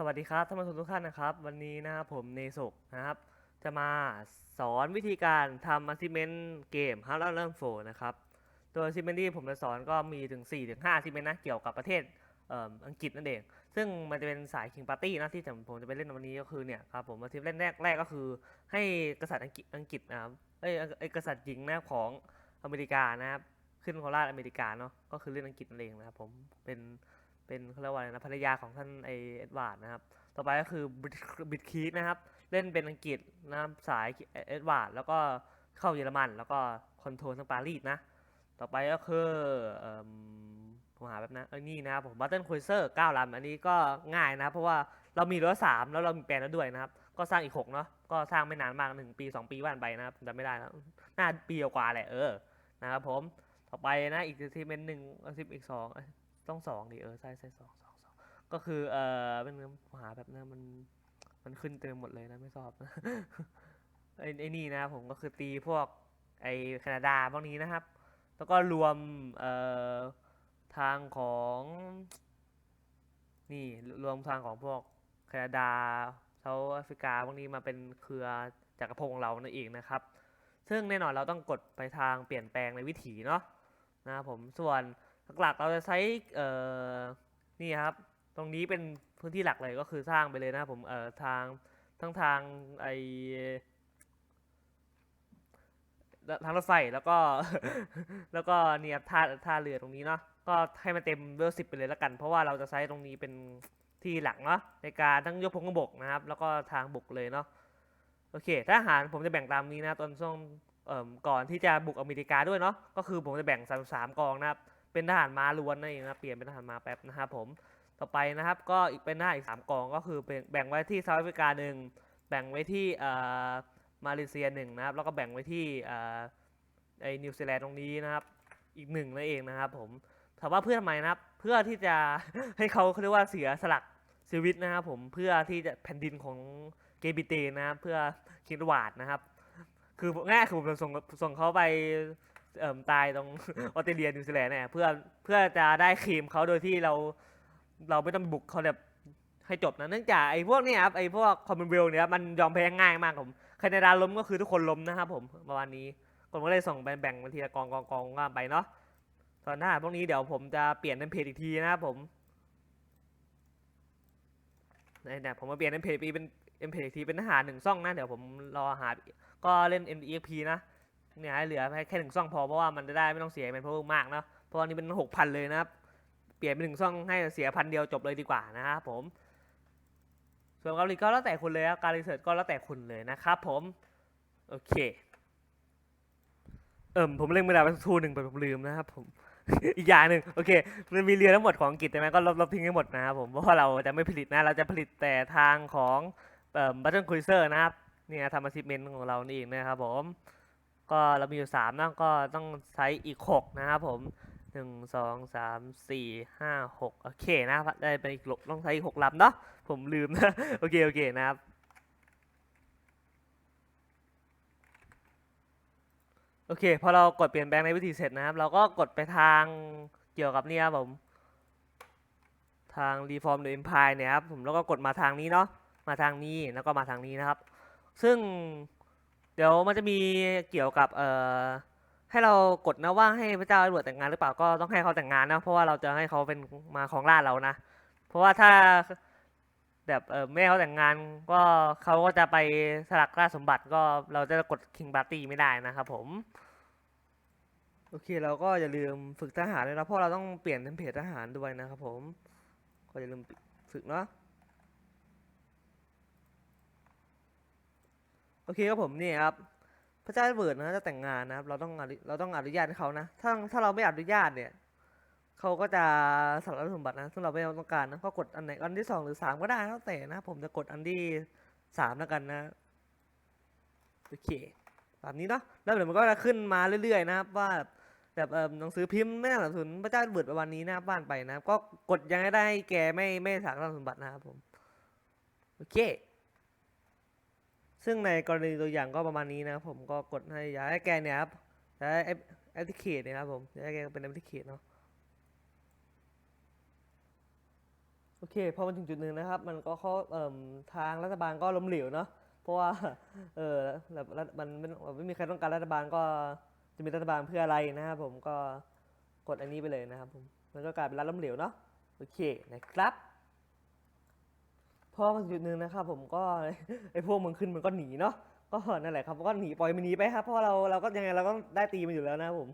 สวัสดีครับท่านผู้ชมทุกท่านนะครับ วันนี้นะครับผมเนสุกนะครับ จะมาสอนวิธีการทำ achievement เกม h a r d Learn 4นะครับตัว achievement ที่ผมจะสอนก็มีถึง 4 ถึง5 achievement นะเกี่ยวกับประเทศเอ,อังกฤษนั่นเอง ซึ่งมันจะเป็นสาย King Party นะที่ผมจะไปเล่นวันนี้ก็คือเนี่ยครับผม achievement แรกแรกก็คือให้กษัตริย์อังกฤษอังกฤษนะครับเอ้ยกษัตริย์หญิงนะของอเมริกานะครับขึ้นโคราชอเมริกาเนาะก็คือเล่นอังกฤษนั่นเองนะครับผมเป็น เป็นเขาเรียกว่าอะไรนะภรรยาของท่านไอเอ็ดวาร์ดนะครับ ต่อไปก็คือบิดคีดนะครับ เล่นเป็นอังกฤษนะครับสายเอ็ดวาร์ดแล้วก็เข้าเยอรมัน แล้วก็คอนโทรลทั้งปารีสนะ ต่อไปก็คือผมหาแบบนะเอ้ยนี่นะครับผมบัตเทิลคุยเซอร์เก้าลำอันนี้ก็ง่ายนะเพราะว่าเรามีรถสามแล้วเรามีแปลนแล้วด้วยนะครับ ก็สร้างอีกหกเนาะก็สร้างไม่นานมากหนึ่งปีสองปีว่านไปนะครับจำไม่ได้แล้วน่าปีกว่าแหละเออนะครับผมต่อไปนะอีกทีเป็นหนึ่งสิบอีกสอง ต้องสองดิเออใช่ใช่สองสองสองก็คือเออเป็นเงินหาแบบนั้นมันมันขึ้นเต็มหมดเลยนะไม่ชอบนะไอ้ไอ้นี่นะผมก็คือตีพวกไอ้แคนาดาพวกนี้นะครับ แล้วก็รวมเอ่อทางของนี่รวมทางของพวกแคนาดาเซาท์แอฟริกาพวกนี้มาเป็นเครือจักรภพของเรานั่นเองนะครับ ซึ่งแน่นอนเราต้องกดไปทางเปลี่ยนแปลงในวิถีเนาะนะครับผมส่วน หลักๆเราจะใช้เอ่อนี่ครับ ตรงนี้เป็นพื้นที่หลักเลยก็คือสร้างไปเลยนะผมเอ่อทางทั้งทางไอทางรถไฟแล้วก็ แล้วก็เนี่ยท่าท่าเรือตรงนี้เนาะก็ให้มันเต็มเวลสิบไปเลยแล้วกัน เพราะว่าเราจะใช้ตรงนี้เป็นที่หลักเนาะในการทั้งยกพลกบกนะครับ แล้วก็ทางบุกเลยเนาะโอเคทหารผมจะแบ่งตามนี้นะตอนช่วงก่อนที่จะบุกอเมริกาด้วยเนาะก็คือผมจะแบ่งสามสามกองนะครับ เป็นทหารม้าล้วนนั่นเองนะเปลี่ยนเป็นทหารม้าแป๊บนะครับผมต่อไปนะครับก็อีกเป็นทหาอีกสามกองก็คือเป็นแบ่งไว้ที่เซาท์แอฟริกาหนึ่งแบ่งไว้ที่อ่อมาเลเซียหนึ่งนะครับแล้วก็แบ่งไว้ที่อ่อไอ้นิวซีแลนด์ตรงนี้นะครับ อีกหนึ่งนั่นเองนะครับผมถามว่าเพื่อทำไมนะครับ เพื่อที่จะให้เขาเขาเรียกว่าเสียสลักชีวิตนะครับผมเพื่อที่จะแผ่นดินของเกบิเตนะครับเพื่อคิดวาดนะครับ คือง่ายคือผมส่งส่งเขาไป เอ่มตายตรงออสเตรเลียนิวซีแลนด์เนี่ยเพื่อเพื่อจะได้ครีมเขาโดยที่เราเราไม่ต้องบุกเขาแบบให้จบนะเนื่องจากไอ้พวกเนี้ครับไอ้พวกคอมมอนเวลเนี่ยครับมันยอมแพ้ง่ายมากผมแคนาดาล้มก็คือทุกคนล้มนะครับผมประมาณนี้ผมก็เลยส่งไปแบ่งเป็นทีละกองกองกองว่าไปเนาะส่วนทหารพวกนี้เดี๋ยวผมจะเปลี่ยนเป็นเพจอีกทีนะครับผมเนี่ยผมมาเปลี่ยนเป็นเพจอีกเป็นเป็นเพจอีกทีเป็นทหารหนึ่งซ่องนะเดี๋ยวผมรอหาก็เล่น M E P นะ เนี่ยให้เหลือแค่หนึ่งซ่องพอเพราะว่ามันจะได้ไม่ต้องเสียเป็นเพิ่มมากนะเพราะว่านี่เป็นหกพันเลยนะครับ เปลี่ยนเป็นหนึ่งซ่องให้เสียพันเดียวจบเลยดีกว่านะครับผม ส่วนกาหลีก็แล้วแต่คุณเลยครับการรีเสิร์ชก็แล้วแต่คุณเลยนะครับผม โอเค เอิมผมเล่นเวลาไปทูหนึ่งไปผมลืมนะครับผมอีกอย่างหนึ่งโอเค มันมีเรือทั้งหมดของอังกฤษใช่ไหมก็ลบลบทิ้งให้หมดนะครับผมเพราะว่าเราจะไม่ผลิตนะเราจะผลิตแต่ทางของเอ่อบัตเทิลคุยเซอร์นะครับเนี่ยทำอาชีพเมนของเรานี่เองนะครับผม ก็เรามีอยู่สามนะก็ต้องใช้อีกหกนะครับผมหนึ่งสองสามสี่ห้าหกโอเคนะครับได้ไปอีกหกต้องใช้อีกหกลำเนาะผมลืมนะ โอเค โอเคนะครับโอเคพอเรากดเปลี่ยนแปลงในวิธีเสร็จนะครับ เราก็กดไปทางเกี่ยวกับเนี่ยครับผมทาง Reform the Empire เนี่ยครับผมแล้วก็กดมาทางนี้เนาะมาทางนี้แล้วก็มาทางนี้นะครับ ซึ่ง เดี๋ยวมันจะมีเกี่ยวกับเอ่อให้เรากดนะว่าให้พระเจ้าอ็ดเวิร์ดแต่งงานหรือเปล่าก็ต้องให้เขาแต่งงานนะเพราะว่าเราจะให้เขาเป็นมาของราชเรานะ เพราะว่าถ้าแบบเออไม่ให้เขาแต่งงานก็เขาก็จะไปสลักราชสมบัติก็เราจะกด King Party ไม่ได้นะครับผมโอเคเราก็อย่าลืมฝึกทหารด้วยนะเพราะเราต้องเปลี่ยนเทมเพลตทหารด้วยนะครับผมก็อย่าลืมฝึกเนาะ โอเคครับผมนี่ครับพระเจ้าเบิร์ดนะจะแต่งงานนะครับ เราต้องเราต้องอนุญาตให้เขานะ ถ้าถ้าเราไม่อนุญาตเนี่ยเขาก็จะสละสมบัตินะซึ่งเราไม่ต้องการนะก็กดอันไหนอันที่สองหรือสามก็ได้แล้วแต่นะผมจะกดอันที่สามแล้วกันนะโอเคแบบนี้เนาะแล้วเดี๋ยวมันก็จะขึ้นมาเรื่อยๆนะครับ ว่าแบบเออหนังสือพิมพ์ไม่สนับสนุนพระเจ้าเบิดประวันนี้นะบ้านไปนะก็กดยังไงได้แกไม่ไม่สากรสมบัตินะครับผมโอเค ซึ่งในกรณีตัวอย่างก็ประมาณนี้นะครับผมก็กดให้ย้ายให้แกเนี่ยครับย้ายแอปพลิเคชันนะครับผมย้ายให้แกเป็นแอปพลิเคชันเนาะโอเคพอมาถึงจุดหนึ่งนะครับ มันก็เขาเอ่มทางรัฐบาลก็ล้มเหลวเนาะเพราะว่าเออแบบมันไม่ไม่มีใครต้องการรัฐบาลก็จะมีรัฐบาลเพื่ออะไรนะครับผมก็กดอันนี้ไปเลยนะครับผมมันก็กลายเป็นรัฐล้มเหลวเนาะโอเคนะครับ พอมาจุดหนึ่งนะครับผมก็ไอ้พวกมึงขึ้นมันก็หนีเนาะก็นั่นแหละครับก็หนีปล่อยมันหนีไปครับเพราะเราเราก็ยังไงเราก็ได้ตีมันอยู่แล้วนะผม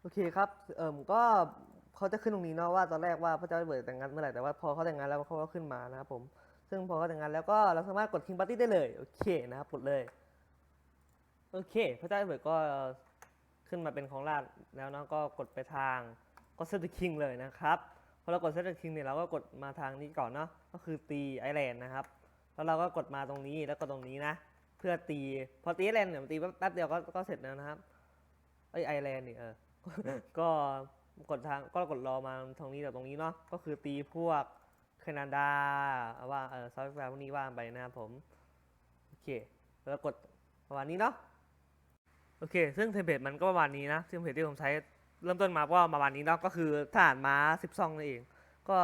โอเคครับเอ่มก็เขาจะขึ้นตรงนี้เนาะว่าตอนแรกว่าพระเจ้าเบิดแต่งงานเมื่อไหร่แต่ว่าพอเขาแต่งงานแล้วเขาก็ขึ้นมานะครับผมซึ่งพอเขาแต่งงานแล้วก็เราสามารถกดคิงปาร์ตี้ได้เลยโอเคนะครับกดเลยโอเค พระเจ้าเบิดก็ขึ้นมาเป็นของราชแล้วเนาะก็กดไปทางก็เซตคิงเลยนะครับ พอเรากดเซตคิงเนี่ยเราก็กดมาทางนี้ก่อนเนาะก็คือตีไอแลนด์นะครับแล้วเราก็กดมาตรงนี้แล้วก็ตรงนี้นะ เพื่อตีพอตีไอแลนด์เนี่ยตีแป๊บเดียวก็ก็เสร็จแล้วนะครับไอไอแลนด์เนี่เออก็กดทางก็กดรอมาตรงนี้กับตรงนี้เนาะก็คือตีพวกแคนาดาว่าเออเซาท์แวร์พวกนี้ว่าไปนะครับผมโอเคแล้วกดประมาณนี้เนาะโอเค ซึ่งเทมเพลตมันก็ประมาณนี้นะซึ่งเทมเพลตที่ผมใช้ เริ่มต้นมาก็ประมาณนี้เนาะก็คือทหารม้าสิบซองนั่นเอง ก็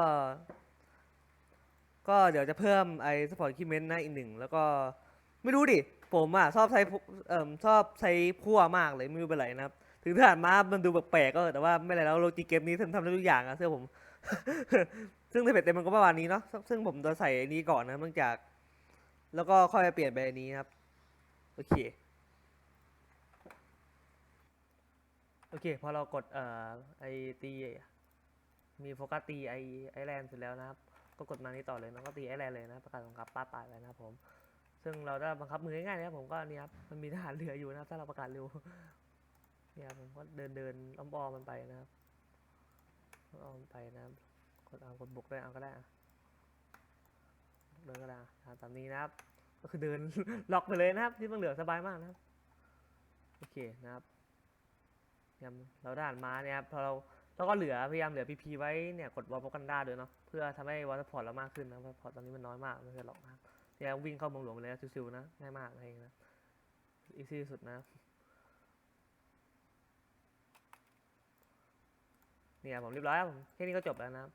ก็เดี๋ยวจะเพิ่มไอ้สปอร์ตคิเมนต์นะอีกหนึ่งแล้วก็ไม่รู้ดิ ผมอะชอบใช้เอ่อชอบใช้พั่วมากเลยไม่รู้เป็นไรนะครับ ถึงทหารม้ามันดูแปลกๆก็แต่ว่าไม่ไรแล้วโลจิเกมนี้ทำทำได้ทุกอย่างอะเสื้อผม ซึ่งในเพจเต็มมันก็ประมาณนี้เนาะซึ่งผมจะใส่อันนี้ก่อนนะเนื่องจาก แล้วก็ค่อยเปลี่ยนไปอันนี้ครับ โอเค โอเค พอเรากดเอ่อไอตีมีโฟกัสตีไอไอแลนด์เสร็จแล้วนะครับ ก็กดมานี้ต่อเลยนะก็ตีไอแลนด์เลยนะประกาศสงครามป้าตายไปนะครับผม ซึ่งเราได้บังคับมือง่ายๆนะครับผมก็นี่ครับมันมีทหารเรืออยู่นะครับถ้าเราประกาศเร็วเนี่ยครับผมก็เดินเดินอ้อมๆมันไปนะครับอ้อมไปนะครับกดเอากดบุกได้เอาก็ได้อะเดินก็ได้ตามนี้นะครับ ก็คือเดินล็อกไปเลยนะครับที่มันเหลือสบายมากนะครับโอเคนะครับ เนี่ยเราด่านม้าเนี่ยครับพอเราเราก็เหลือพยายามเหลือพีพีไว้เนี่ยกดวอลกันด้าด้วยเนาะเพื่อทำให้วอลพอร์ตเรามากขึ้นนะวอลพอร์ตตอนนี้มันน้อยมากไม่ใช่หรอกนะเนี่ยวิ่งเข้าเมืองหลวงไปเลยนะซิวๆนะง่ายมากไอย่างเงี้ยนะอีซี่สุดนะเนี่ยผมเรียบร้อยครับผมแค่นี้ก็จบแล้วนะครับ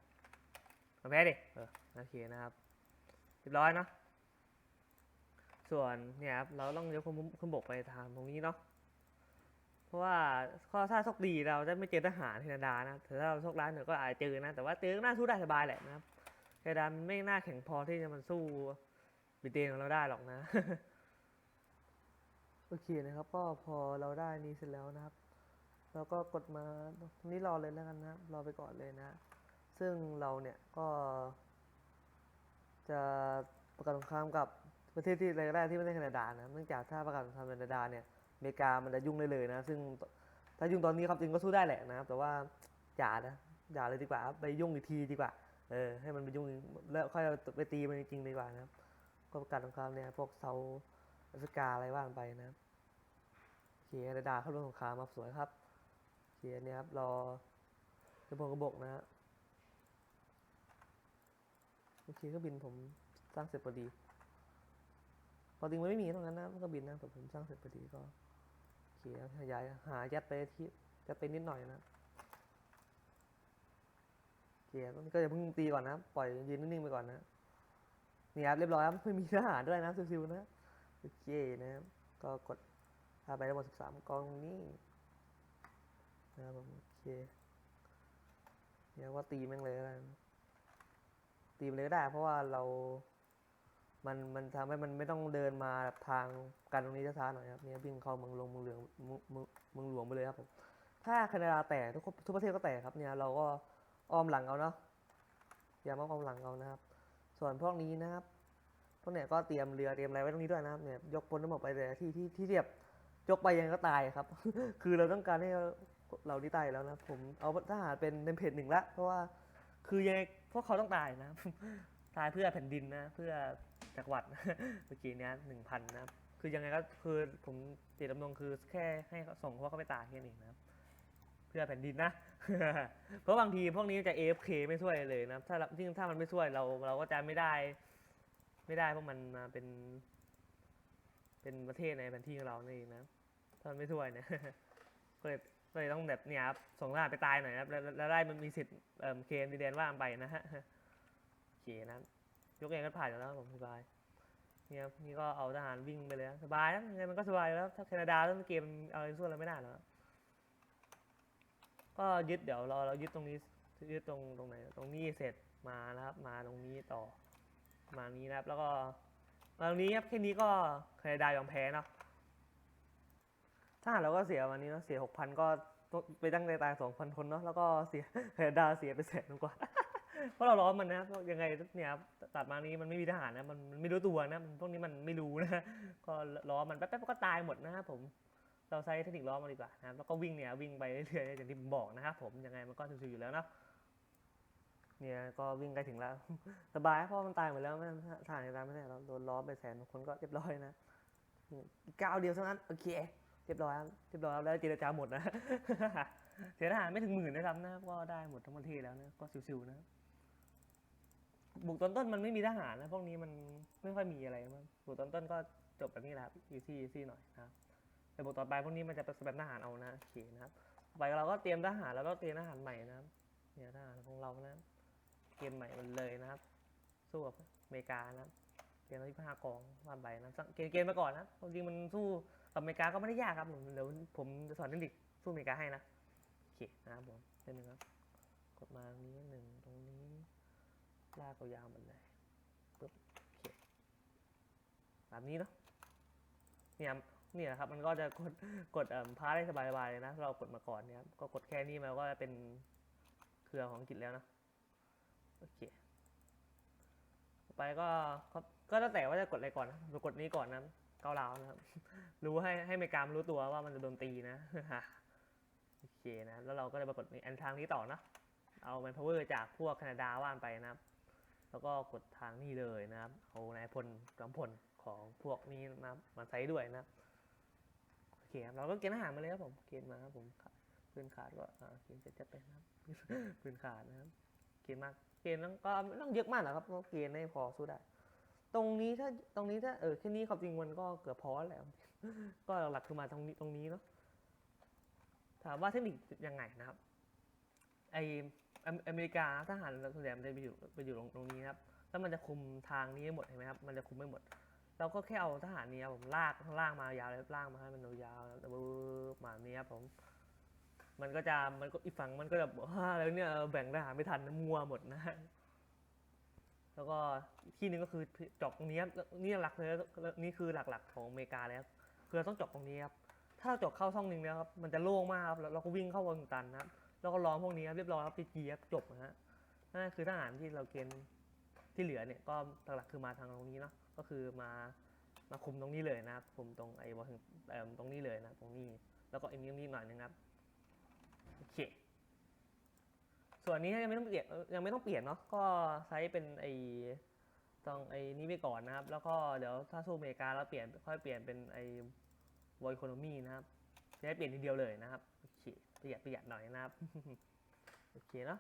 มาแพ้ดิเออโอเคนะครับเรียบร้อยเนาะส่วนเนี่ยครับเราต้องยกขึ้นบกไปทางตรงนี้เนาะ ราะว่าข้อถ้าโชคดีเราจะไม่เจอทหารแคนาดานะแต่ถ้าเราโชคร้ายหน่อยก็อาจจะเจอนะ แต่ว่าเจอก็น่าสู้ได้สบายแหละนะครับแคนาดาไม่น่าแข็งพอที่จะมันสู้บิเตนของเราได้หรอกนะโอเคนะครับก็พอเราได้นี้เสร็จแล้วนะครับแล้วก็กดมานี้รอเลยแล้วกันนะรอไปก่อนเลยนะ ซึ่งเราเนี่ยก็ จะประกาศสงครามกับประเทศที่อะไรก็ได้ที่ไม่ใช่แคนาดานะเนื่องจากถ้าประกาศสงครามแคนาดาเนี่ย อเมริกามันจะยุ่งได้เลยนะ ซึ่งถ้ายุ่งตอนนี้ครับจริงก็สู้ได้แหละนะครับ แต่ว่าอย่านะอย่าเลยดีกว่าครับไปยุ่งอีกทีดีกว่า เออให้มันไปยุ่งแล้วค่อยไปตีมันจริงๆดีกว่านะครับ ก็ประกาศสงครามเนี่ยพวกเซาแอฟริกาอะไรว่านไปนะครับโอเคแคนาดาเข้าร่วมสงครามมาสวยครับโอเคอันนี้ครับรอจะพงกระบอกนะฮะโอเคเครื่องบินผมสร้างเสร็จพอดี พอจริงมันไม่มีตรงนั้นนะมันก็บินนะแต่ผมสร้างเสร็จพอดีก็ โอเคครับขยายหายัดไปที่ยัดไปนิดหน่อยนะโอเคตรงนี้ก็อย่าเพิ่งตีก่อนนะปล่อยยืนนิ่งๆไปก่อนนะนี่ครับเรียบร้อยครับไม่มีทหารด้วยนะซิวๆนะโอเคนะครับก็กดพาไปทั้งหมด13กองนี้นะครับผมโอเคเรียกว่าตีแม่งเลยแล้วกันตีมันเลยก็ได้ เพราะว่าเรา มันมันทำให้มันไม่ต้องเดินมาแบบทางกันตรงนี้ช้าๆหน่อยครับเนี่ยวิ่งเข้าเมืองลงเมืองเหลืองเมืองหลวงไปเลยครับผมถ้าแคนาดาแตกทุกทุกประเทศก็แตกครับเนี่ยเราก็อ้อมหลังเอาเนาะอย่ามาอ้อมหลังเอานะครับ ส่วนพวกนี้นะครับพวกเนี่ยก็เตรียมเรือเตรียมอะไรไว้ตรงนี้ด้วยนะครับเนี่ยยกพลทั้งหมดไปเลยที่ที่ที่เรียบยกไปยังก็ตายครับ คือเราต้องการให้เรานี่ตายแล้วนะผมเอาทหารเป็นเนมเพจหนึ่งละเพราะว่าคือยังไงพวกเขาต้องตายนะ ตายเพื่อแผ่นดินนะ เพื่อจักรวรรดิเมื่อกี้เนี้ยหนึ่งพันนะคือยังไงก็คือผมเจตจำนงคือแค่ให้ส่งพวกเขาไปตายแค่นี้นะครับเพื่อแผ่นดินนะ เพราะบางทีพวกนี้จะ AFK ไม่ช่วยเลยนะถ้าเรายิ่งถ้ามันไม่ช่วยเราเราก็จะไม่ได้ ไม่ได้เพราะมันมาเป็น เป็นประเทศในแผนที่ของเรานี่นเองนะถ้ามันไม่ช่วยเนี่ยก็เลยก็เลยต้องแบบเนี่ยครับส่งทหารไปตายหน่อยนะครับแล้วแล้วได้มันมีสิทธิ์เออเคมดีเดนว่างไปนะฮะ เคนะครับยกเองก็ผ่านอยู่แล้วครับผมสบายเนี่ยนี่ก็เอาทหารวิ่งไปเลยสบายนะยังไงมันก็สบายแล้ว ถ้าแคนาดาเล่นเกมเอาอะไรสู้เราไม่ได้หรอกก็ยึดเดี๋ยวเราเรายึดตรงนี้ยึดตรงตรงไหนตรงนี้เสร็จมานะครับ มาตรงนี้ต่อ มานี้นะครับ แล้วก็มาตรงนี้ครับแค่นี้ก็แคนาดายอมแพ้เนาะถ้าหากเราก็เสียวันนี้เนาะเสียหกพันก็ไปตั้งใจตายสองพันคนเนาะแล้วก็เสียแพดาเสียไปแสนกว่า เพราะเราล้อมมันนะยังไงเนี่ยตัดมานี้มันไม่มีทหารนะมันไม่รู้ตัวนะพวกนี้มันไม่รู้นะก็ล้อมันแป๊บๆก็ตายหมดนะครับผมเราใช้เทคนิคล้อมมันดีกว่านะแล้วก็วิ่งเนี่ยวิ่งไปเรื่อยๆอย่างที่ผมบอกนะครับผมยังไงมันก็ชิวๆอยู่แล้วเนาะเนี่ยก็วิ่งใกล้ถึงแล้ว สบายเพราะมันตายหมดแล้วไม่ทหารตายไม่ได้เราโดนล้อมไปแสนคนก็เรียบร้อยนะก้าวเดียวเท่านั้นโอเคเรียบร้อยเรียบร้อยแล้วเจรจาหมดนะเสียทหารไม่ถึงหมื่นนะครับนะก็ได้หมดทั้งประเทศแล้วนะก็ชิวๆนะ บุกตอนต้นมันไม่มีทหารนะพวกนี้มันไม่ค่อยมีอะไรมากบุกตอนต้นก็จบแบบนี้แหละครับอีซี่ซี่หน่อยนะครับแต่บุกต่อไปพวกนี้มันจะเป็นแบบทหารเอานะโอเคนะครับต่อไปเราก็เตรียมทหารแล้วก็เตรียมทหารใหม่นะครับเนี่ยทหารของเรานะเกมใหม่มันเลยนะครับ สู้กับอเมริกานะครับเกมที่ห้ากองว่าไปนะเกมเกมมาก่อนนะความจริงมันสู้กับอเมริกาก็ไม่ได้ยากครับผมเดี๋ยวผมจะสอนเทคนิคสู้อเมริกาให้นะโอเคนะครับผมเล่นหนึ่งครับกดมาตรงนี้หนึ่งตรงนี้ ลากยาวๆหมดเลยปึ๊บโอเคแบบนี้เนาะเนี่ยเนี่ยครับมันก็จะกดกดเอ่อพาได้สบายๆเลยนะเรากดมาก่อนเนี่ยครับก็กดแค่นี้มันก็จะเป็นเครือของกฤษแล้วนะโอเคไปก็ก็ก็แล้วแต่ว่าจะกดอะไรก่อนนะกดนี้ก่อนนะเกาเหลานะครับ รู้ให้ให้เมกามรู้ตัวว่ามันจะโดนตีนะโอเคนะแล้วเราก็จะมากดอันทางนี้ต่อนะเอาแมนพาวเวอร์จากพวกแคนาดาว่านไปนะครับ แล้วก็กดทางนี้เลยนะครับ เอานายพลกำพลของพวกนี้นะครับมาใช้ด้วยนะโอเคครับเราก็เกณฑ์อาหารมาเลยครับผมเกณฑ์มาครับผมขาดปืนขาดก็เกณฑ์จะจะเป็นนะครับปืนขาดนะครับเกณฑ์มากเกณฑ์ต้องก็ต้องเยอะมากหรอครับเพราะเกณฑ์ให้พอสู้ได้ตรงนี้ถ้าตรงนี้ถ้าเออแค่นี้ความจริงมันก็เกือบพอแล้ว ก็หลักๆคือมาตรงนี้ตรงนี้เนาะถามว่าเทคนิคยังไงนะครับไอ อเมอเมริกาทหารส่วนใหญ่มันจะไปอยู่ไปอยู่ตรงตรงนี้ครับ แล้วมันจะคุมทางนี้ให้หมดเห็นไหมครับ มันจะคุมไม่หมด เราก็แค่เอาทหารนี้ครับผมลากข้างล่างมายาวเลยลากมาให้มันยาวแล้วบึ๊บมาแบบนี้ครับผม มันก็จะมันก็อีกฝั่งมันก็จะบอกว่าแล้วเนี่ยแบ่งทหารไม่ทันมัวหมดนะฮะแล้วก็ที่หนึ่งก็คือจาะตรงนี้ครับนี่หลักเลยนี่คือหลักๆของอเมริกาเลยครับคือเราต้องจาะตรงนี้ครับถ้าเราจาะเข้าช่องหนึ่งแล้วครับมันจะโล่งมากครับแล้วเราก็วิ่งเข้าวงตันนะครับ แล้วก็ล้อมพวกนี้ครับเรียบร้อยครับจีจีครับจบนะฮะนั่นคือทหารที่เราเกณฑ์ที่เหลือเนี่ยก็หลักๆคือมาทางตรงนี้เนาะก็คือมามาคุมตรงนี้เลยนะครับคุมตรงไอ้วอถึงเอ่อตรงนี้เลยนะตรงนี้ แล้วก็ไอ้นี้นิดหน่อยนึงครับโอเคส่วนนี้ยังไม่ต้องเปลี่ยนยังไม่ต้องเปลี่ยนเนาะก็ใช้เป็นไอต้องไอ้นี้ไปก่อนนะครับ แล้วก็เดี๋ยวถ้าสู้อเมริกาแล้วเปลี่ยนค่อยเปลี่ยนเป็นไอวอยโคโนมีนะครับจะได้เปลี่ยนทีเดียวเลยนะครับ ประหยัดประหยัดหน่อยนะครับ โอเคเนาะ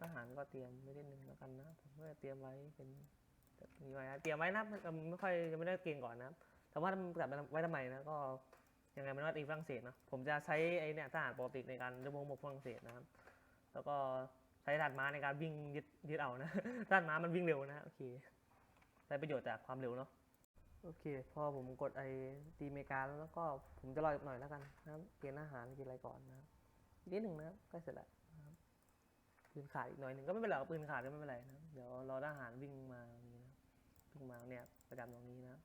ทหารก็เตรียมไม่ได้หนึ่งแล้วกันนะผมก็เตรียมไว้เป็นแบบนี้ไว้นะเตรียมไว้นะไม่ค่อยยังไม่ได้เกณฑ์ก่อนนะครับแต่ว่าจับไว้ทำไมนะก็ยังไงมันว่าตีฝรั่งเศสเนาะผมจะใช้ไอเนี่ยทหารปกติในการจะมงบกฝรั่งเศสนะครับ แล้วก็ใช้ด่านม้าในการวิ่งยึดยึดเอานะด่านม้ามันวิ่งเร็วนะโอเคได้ประโยชน์จากความเร็วเนาะ โอเค พอผมกดไอตีเมกาแล้วก็ผมจะรออีกหน่อยแล้วกันนะครับเกณฑ์อาหารกินอะไรก่อนนะครับนิดหนึ่งนะครับใกล้เสร็จแล้วนะครับปืนขาดอีกหน่อยหนึ่งก็ไม่เป็นไรปืนขาดก็ไม่เป็นไรนะเดี๋ยวรอทหารวิ่งมาตรงนี้นะวิ่งมาเนี่ยประจำตรงนี้นะ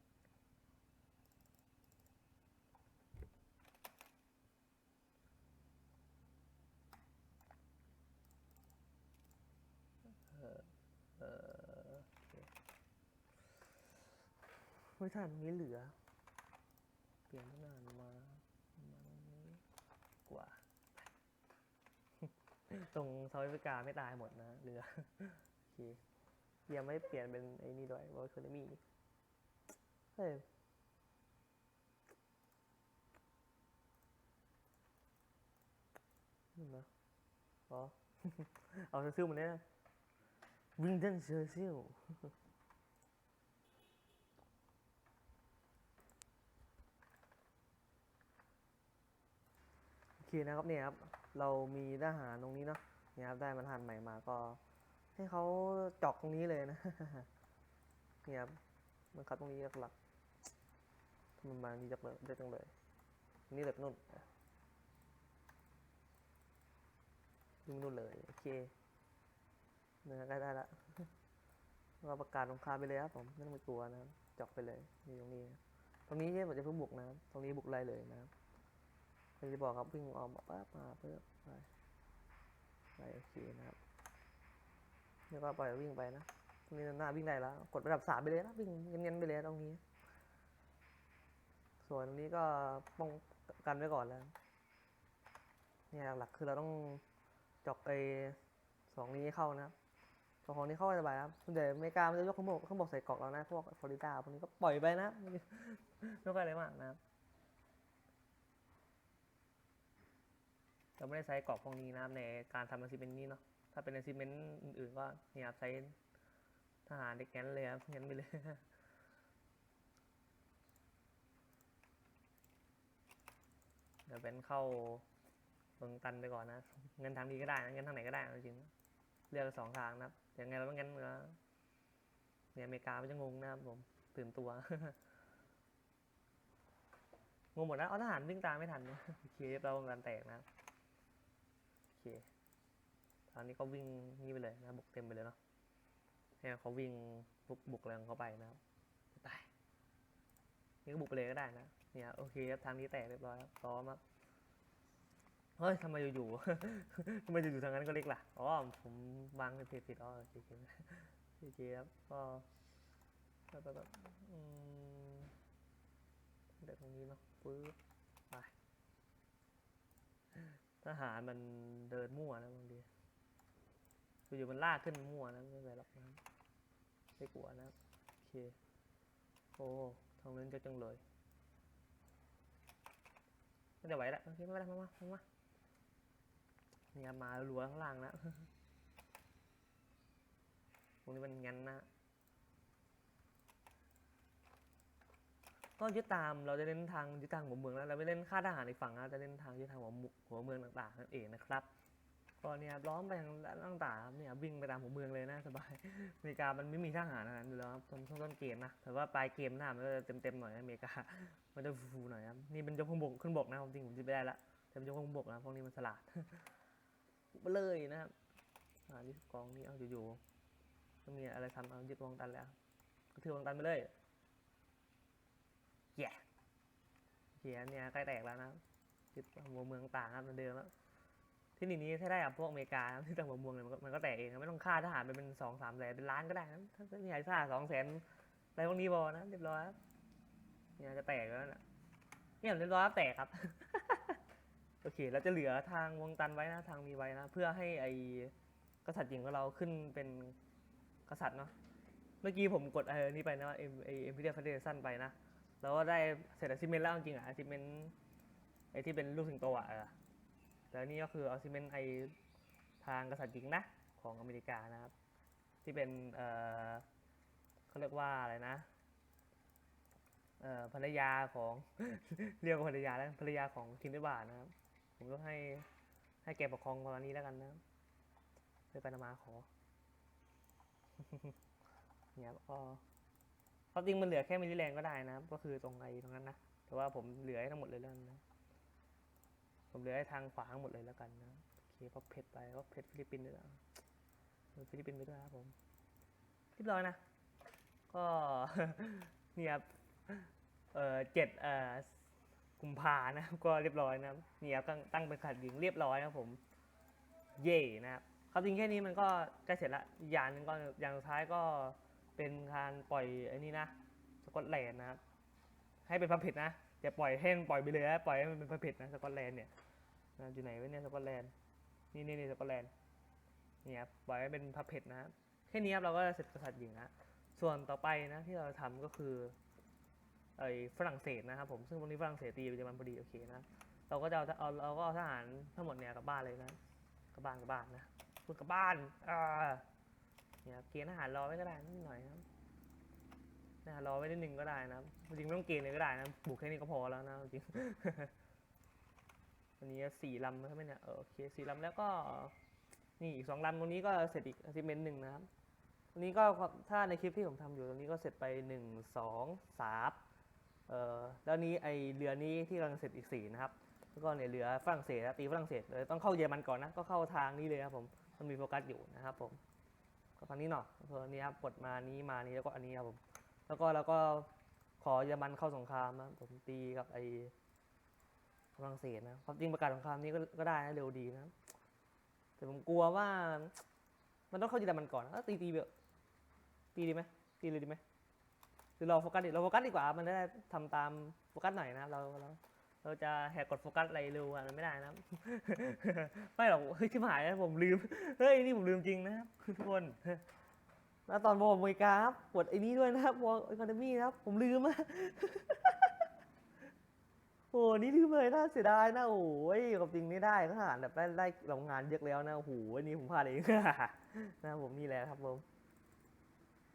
เออเออโอเค ไม่ทันนี้เหลือ เปลี่ยนทหารมามาตรงนี้กว่า ตรงเซาท์แอฟริกาไม่ตายหมดนะเหลือโอเคยังไม่เปลี่ยนเป็นไอ้นี่ด้วยวอลค o นมีเฮ้ยนี่นะอ๋อเอาซื้อมันเนี่ยนะวิงเดนเซอร์ซิล โอเคนะครับเนี่ยครับเรามีทหารตรงนี้เนาะเนี่ยครับได้มาทหารใหม่มาก็ ให้เขาจอกตรงนี้เลยนะเนี่ยครับมันคัดตรงนี้หลักๆทำไมมาดีจังเลยได้จังเลยนี่เหลือนู่นอะยิงนู่นเลยโอเคเนื้อกล้ได้ละเราประกาศสงครามไปเลยครับผมไม่ต้องไปกลัวนะจอกไปเลยนี่ตรงนี้ ตรงนี้เนี่ยผมจะเพิ่งบุกนะ ตรงนี้บุกไล่เลยนะครับ ผมจะบอกครับวิ่งออกมาปั๊บมาเพื่อไปไปโอเคนะครับแล้วก็ปล่อยวิ่งไปนะตรงนี้หน้าวิ่งได้แล้ว กดระดับสามไปเลยนะวิ่งเงี้ยนๆไปเลยตรงนี้ ส่วนตรงนี้ก็ป้องกันไว้ก่อนแล้วเนี่ยหลักๆคือเราต้องจอกไอสองนี้เข้านะครับสองของนี้เข้าสบายครับส่วนใหญ่อเมกามันจะยกข้างบนข้างบนใส่เกาะเรานะพวกฟลอริดาพวกนี้ก็ปล่อยไปนะไม่ค่อยอะไรมากนะครับ เราไม่ได้ใช้เกาะพวกนี้นะครับในการทำอาชีพเป็นนี้เนาะถ้าเป็นอาชีพเป็นอื่นๆก็เนี่ยครับใช้ทหารเด็กแกนเลยครับงั้นไปเลยเดี๋ยวเป็นเข้าเมืองตันไปก่อนนะ เงินทางนี้ก็ได้นะเงินทางไหนก็ได้จริงเลือกสองทางนะครับยังไงเราต้องงั้นเออเนี่ยอเมริกาไม่จะงงนะครับผมตื่นตัวงงหมดแล้วเอาทหารวิ่งตามไม่ทันนะโอเคเรียบร้อยวงการแตกนะครับ เคตอนนี้ก็วิ่งนี่ไปเลยนะบุกเต็มไปเลยเนาะให้เขาวิ่งบุกบุกแรงเข้าไปนะครับตายนี่ก็บุกไปเลยก็ได้นะเนี่ยโอเคครับทางนี้แตกเรียบร้อยครับพร้อมครับเฮ้ยทำไมอยู่ๆทำไมอยู่ๆทางนั้นก็เล็กล่ะอ๋อผมวางในเพจผิดอ๋อโอเคโอเคครับก็แบบแบบแบบอืมเดี๋ยวตรงนี้เนาะปึ๊บ ทหารมันเดินมั่วนะบางทีอยู่ๆมันลากขึ้นมั่วนะไม่เป็นไรหรอกนะไม่กลัวนะโอเคโอ้ทางนั้นจะจังเลยไม่ได้ไหวละโอเคไม่เป็นไรมามามามาเนี่ยมาลัวข้างล่างแล้วตรงนี้มันงันนะ ก็ยึดตามเราจะเล่นทางยึดทางหัวเมืองแล้วเราไม่เล่นค่าทหารในฝั่งนะจะเล่นทางยึดทางหัวหัวเมืองต่างๆนั่นเองนะครับก็เนี่ยล้อมไปทางต่างๆเนี่ยวิ่งไปตามหัวเมืองเลยนะสบายอเมริกามันไม่มีทหารขนาดนั้นอยู่แล้วครับต้นต้นต้นเกมนะแต่ว่าปลายเกมหน้ามันก็จะเต็มๆหน่อยนะอเมริกามันจะฟูๆหน่อยครับนี่เป็นยกขึ้นบกขึ้นบกนะความจริงผมจะไม่ได้ละแต่เป็นยกขึ้นบกนะพวกนี้มันฉลาดมาเลยนะครับอ่ายึดกองนี้เอาอยู่ๆต้องมีอะไรทำเอายึดวงตันแล้วก็ถือวงตันไปเลย แย่เขียนเนี่ยใกล้แตกแล้วนะครับยึดหัวเมืองต่างครับเหมือนเดิมแล้วที่นี่นี้ถ้าได้กับพวกอเมริกาที่ต่างหัวเมืองเนี่ยมันก็แตกเองไม่ต้องฆ่าทหารไปเป็นสองสามแสนเป็นล้านก็ได้นะถ้ามีใครฆ่าสองแสนอะไรพวกนี้บอนะเรียบร้อยครับเนี่ยจะแตกแล้วนะเนี่ยเรียบร้อยแตกครับโอเคเราจะเหลือทางวงตันไว้นะทางมีไว้นะ เพื่อให้ไอกษัตริย์หญิงของเราขึ้นเป็นกษัตริย์เนาะเมื่อกี้ผมกดเออนี่ไปนะเอ็มเอ็มพีเดียฟเดชันไปนะ แล้วก็ได้เสร็จอาชิเมนแล้วจริงๆอะอาชิเมนไอที่เป็นลูกสิงโตอะเออแต่นี่ก็คืออาชิเมนไอทางกษัตริย์หญิงนะของอเมริกานะครับ ที่เป็นเออเขาเรียกว่าอะไรนะเอ่อภรรยาของ เรียกว่าภรรยาแล้วภรรยาของทินเดบานะครับ ผมก็ให้ให้แกปกครองตอนนี้แล้วกันนะเพื่อไปนามาขอเนี่ยก็ ความจริงมันเหลือแค่มิลลิแรงก็ได้นะ ก็คือตรงไอ้ตรงนั้นนะ แต่ว่าผมเหลือให้ทั้งหมดเลยแล้วนะ ผมเหลือให้ทางขวาทั้งหมดเลยแล้วกันนะ โอเคเพราะเพชรไปเพราะเพชรฟิลิปปินส์ด้วยนะฟิลิปปินส์ไปด้วยครับผมเรียบร้อยนะ ก็เนี่ยครับ เอ่อเจ็ดเอ่อกุมภานะก็เรียบร้อยนะครับนี่ครับตั้งตั้งเป็นขัดหญิงเรียบร้อยนะผม เย่นะครับความจริงแค่นี้มันก็ใกล้เสร็จละอย่างนึงก็อย่างสุดท้ายก็ เป็นการปล่อยไอ้นี่นะสกอตแลนด์นะครับให้เป็นพับเพจนะอย่าปล่อยให้มันปล่อยไปเลยนะปล่อยให้มันเป็นพับเพจนะสกอตแลนด์เนี่ยนะอยู่ไหนวะเนี่ยสกอตแลนด์นี่นี่นี่สกอตแลนด์นี่ครับปล่อยให้เป็นพับเพจนะครับแค่นี้ครับเราก็เสร็จกษัตริย์หญิงนะส่วนต่อไปนะที่เราทำก็คือไอ้ฝรั่งเศสนะครับผมซึ่งตรงนี้ฝรั่งเศสตีไปจะมันพอดีโอเคนะเราก็จะเอาเอาเราก็เอาทหารทั้งหมดเนี่ยกลับบ้านเลยนะกลับบ้านกลับบ้านนะพูดกลับบ้านอ่า เนี่ยเกณฑ์ทหารรอไว้ก็ได้นิดหน่อยนะครับนะรอไว้นิดนึงก็ได้นะจริงไม่ต้องเกณฑ์เลยก็ได้นะบุกแค่นี้ก็พอแล้วนะจริงอันนี้สี่ลำใช่ไหมเนี่ยเออโอเคสี่ลำแล้วก็ นี่อีกสองลำตรงนี้ก็เสร็จอีก achievement หนึ่งนะครับตรงนี้ก็ถ้าในคลิปที่ผมทำอยู่ตรงนี้ก็เสร็จไปหนึ่งสองสามเอ่อแล้วนี้ไอเรือนี้ที่กำลังเสร็จอีกสี่นะครับแล้วก็เนี่ยเรือฝรั่งเศสตีฝรั่งเศสเลยต้องเข้าเยอรมันก่อนนะก็เข้าทางนี้เลยครับผมมันมีโฟกัสอยู่นะครับผม ก็ทางนี้หน่อยเพื่อนี้ครับกดมานี้มานี้แล้วก็อันนี้ครับผม แล้วก็แล้วก็ขอเยอรมันเข้าสงครามนะผมตีกับไอฝรั่งเศสนะความจริงประกาศสงครามนี้ก็ก็ได้นะเร็วดีนะ แต่ผมกลัวว่า มันต้องเข้าเยอรมันก่อนนะตีตีแบบตีดีไหมตีเลยดีไหมหรือเราโฟกัสดิเราโฟกัสดีกว่า มันได้ทำตามโฟกัสหน่อยนะเราเรา เราจะแหกกดโฟกัสอะไรเร็วอะมันไม่ได้นะครับ ไม่หรอกเฮ้ยที่หายนะผมลืม เฮ้ยนี่ผมลืมจริงนะครับทุกคนแล้วตอนวอร์มวยกราฟกดไอ้นี้ด้วยนะครับวอร์อีคอนมี่นะครับ ผมลืมอะโอ้นี่ลืมเลยน่าเสียดายนะโอ้ยความจริงไม่ได้ทหารแบบได้ได้รางงานเยอะแล้วนะโอ้โหอันนี้ผมพลาดเองนะผมนี่แหละครับผม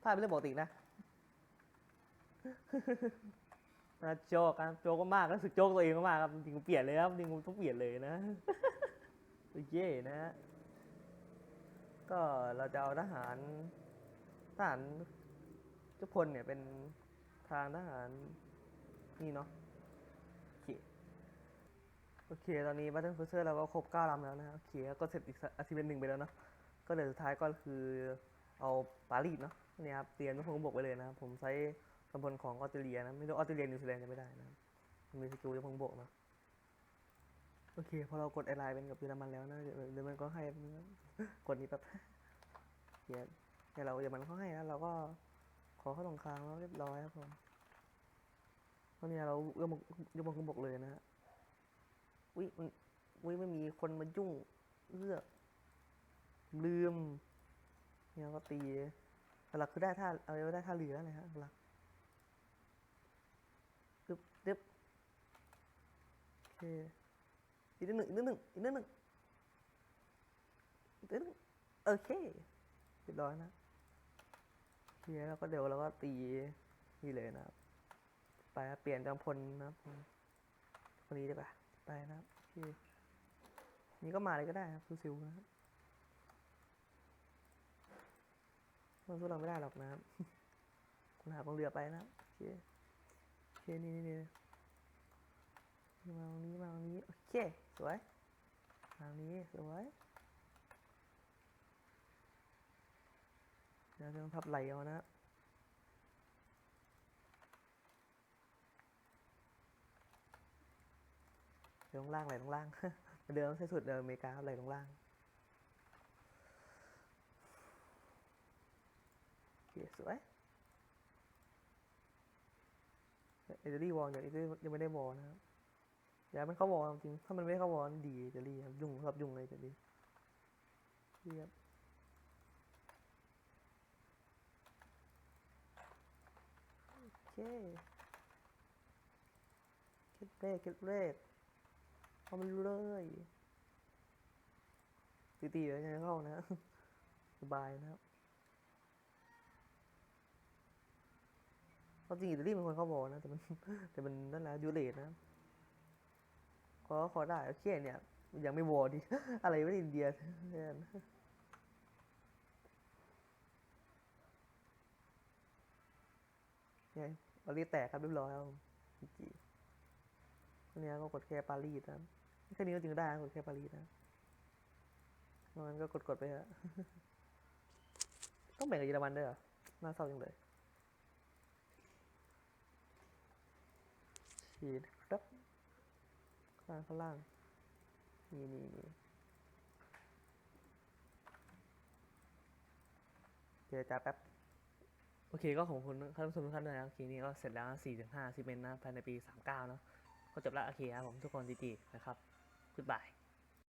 พลาดเป็นเรื่องปกตินะ นะโจกครับโจกก็มากรู้สึกโจกตัวเองมากครับจริงๆเปลี่ยนเลยครับจริงๆต้องเปลี่ยนเลยนะโอเคนะฮะก็เราจะเอาทหารทหารทุกคนเนี่ยเป็นทางทหารนี่เนาะโอเคโอเค ตอนนี้บัตเทิลฟูเซอร์เราก็ครบเก้าลำแล้วนะโอเคก็เสร็จอีกอาชีพหนึ่งไปแล้วเนาะก็เหลือสุดท้ายก็คือเอาปารีสเนาะนี่ครับเตรียมทุกคนบกไว้เลยนะครับผมใช้ ตำบลของออสเตรเลียนะ ไม่รู้ออสเตรเลียนิวซีแลนด์จะไม่ได้นะมีสกิลจะพงโบกนะโอเค พอเรากดไอไลน์เป็นกับเยอรมันแล้วนะเดี๋ยวมันก็ให้กดนี้แบบเดี๋ยวเดี๋ยวเราเยอรมันเขาให้แล้วเราก็ขอเข้าตรงคางแล้วเรียบร้อยครับผมเพราะเนี่ยเราเอื้อมยกมือขึ้นบกเลยนะฮะอุ้ยมันอุ้ยไม่มีคนมายุ่งเอื้อลืมเนี่ยก็ตีหลักคือได้ท่าเอาได้ท่าเรืออะไรฮะหลักดึบดึบโอ เคอีกนิดหนึ่งอีกนิดหนึ่งอีกนิดหนึ่งอีกนิดหนึ่งโอเคเรียบร้อยนะโอเคแล้วก็เดี๋ยวเราก็ตีนี่เลยนะครับ ไปเปลี่ยนจำพลนะครับคนนี้ดีกว่าไปนะครับโอเคนี่ก็มาเลยก็ได้ครับซิวๆนะครับมันสู้เราไม่ได้หรอกนะครับคุณหาบนเรือไปนะครับโอเคโอเคนี่นี่นี่ มาตรงนี้มาตรงนี้ โอเค สวยมาตรงนี้ สวย เดี๋ยวต้องทับไหลเอานะครับเดี๋ยวลงล่างไหลลงล่างเดิมใช้สุดเดิมอเมริกาไหลลงล่างโอเคสวยอเดอรี่วอลอย่างนี้ยังไม่ได้วอลนะครับ อย่ามันเข้าวอลจริง ถ้ามันไม่เข้าวอลดีเอเดอรี่ครับยุ่งครับยุ่งเลยเอเดอรี่เรียบโอเคเก็บเลขเก็บเลขเอามันเลยตีๆแล้วยังเข้านะสบายนะครับควาจริงอิตาลีเป็นคนเข้าบอลนะแต่มันแต่มันนั่นแหละยูเลตนะ ขอขอได้โอเคเนี่ย ยังไม่วอดิอะไรไม่อินเดียเนี่ยไงปารีแตกครับเรียบร้อยแล้วจีจีเนี้ยก็กดแค่ปารีสนะแค่นี้ก็จึงได้กดแค่ปารีสนะนอกนั้นก็กดกดไปฮะต้องแบ่งกับเยอรมันด้วยเหรอน่าเศร้าจังเลยฉีด ล่างข้างล่าง นี่นี่นี่เจรจาแป๊บ โอเคก็ของคุณท่านผู้ชมทุกท่านด้วยนะโอเคนี่ก็เสร็จแล้ว4ถึง5ซีเมนต์นะภายในปี 39 เนาะก็จบแล้วโอเคครับผมทุกคนดีๆนะครับ goodbye